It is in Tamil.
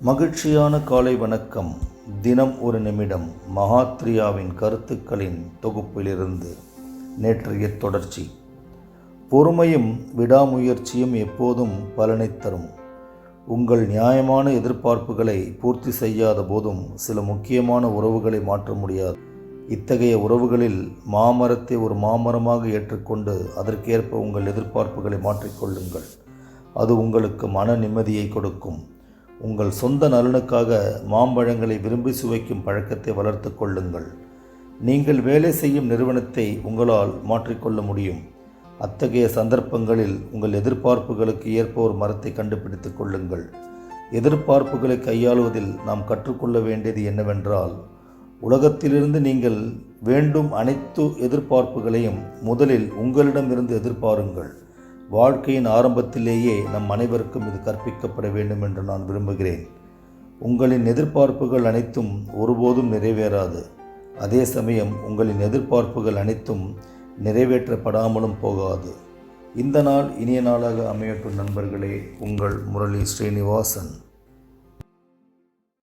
மகிழ்ச்சியான காலை வணக்கம். தினம் ஒரு நிமிடம் மகாத்ரியாவின் கருத்துக்களின் தொகுப்பிலிருந்து நேற்றைய தொடர்ச்சி. பொறுமையும் விடாமுயற்சியும் எப்போதும் பலனை தரும். உங்கள் நியாயமான எதிர்பார்ப்புகளை பூர்த்தி செய்யாத போதும் சில முக்கியமான உறவுகளை மாற்ற முடியாது. இத்தகைய உறவுகளில் மாமரத்தை ஒரு மாமரமாக ஏற்றுக்கொண்டு அதற்கேற்ப உங்கள் எதிர்பார்ப்புகளை மாற்றிக்கொள்ளுங்கள் அது உங்களுக்கு மன நிம்மதியை கொடுக்கும். உங்கள் சொந்த நலனுக்காக மாம்பழங்களை விரும்பி சுவைக்கும் பழக்கத்தை வளர்த்து கொள்ளுங்கள். நீங்கள் வேலை செய்யும் நிறுவனத்தை உங்களால் மாற்றிக்கொள்ள முடியும். அத்தகைய சந்தர்ப்பங்களில் உங்கள் எதிர்பார்ப்புகளுக்கு ஏற்ப ஒரு மரத்தை கண்டுபிடித்துக் கொள்ளுங்கள். எதிர்பார்ப்புகளை கையாளுவதில் நாம் கற்றுக்கொள்ள வேண்டியது என்னவென்றால் உலகத்திலிருந்து நீங்கள் வேண்டும் அனைத்து எதிர்பார்ப்புகளையும் முதலில் உங்களிடமிருந்து எதிர்பாருங்கள். வாழ்க்கையின் ஆரம்பத்திலேயே நம் அனைவருக்கும் இது கற்பிக்கப்பட வேண்டும் என்று நான் விரும்புகிறேன். உங்களின் எதிர்பார்ப்புகள் அனைத்தும் ஒருபோதும் நிறைவேறாது. அதே சமயம் உங்களின் எதிர்பார்ப்புகள் அனைத்தும் நிறைவேற்றப்படாமலும் போகாது. இந்த நாள் இனிய நாளாக அமையட்டும் நண்பர்களே. உங்கள் முரளி ஸ்ரீனிவாசன்.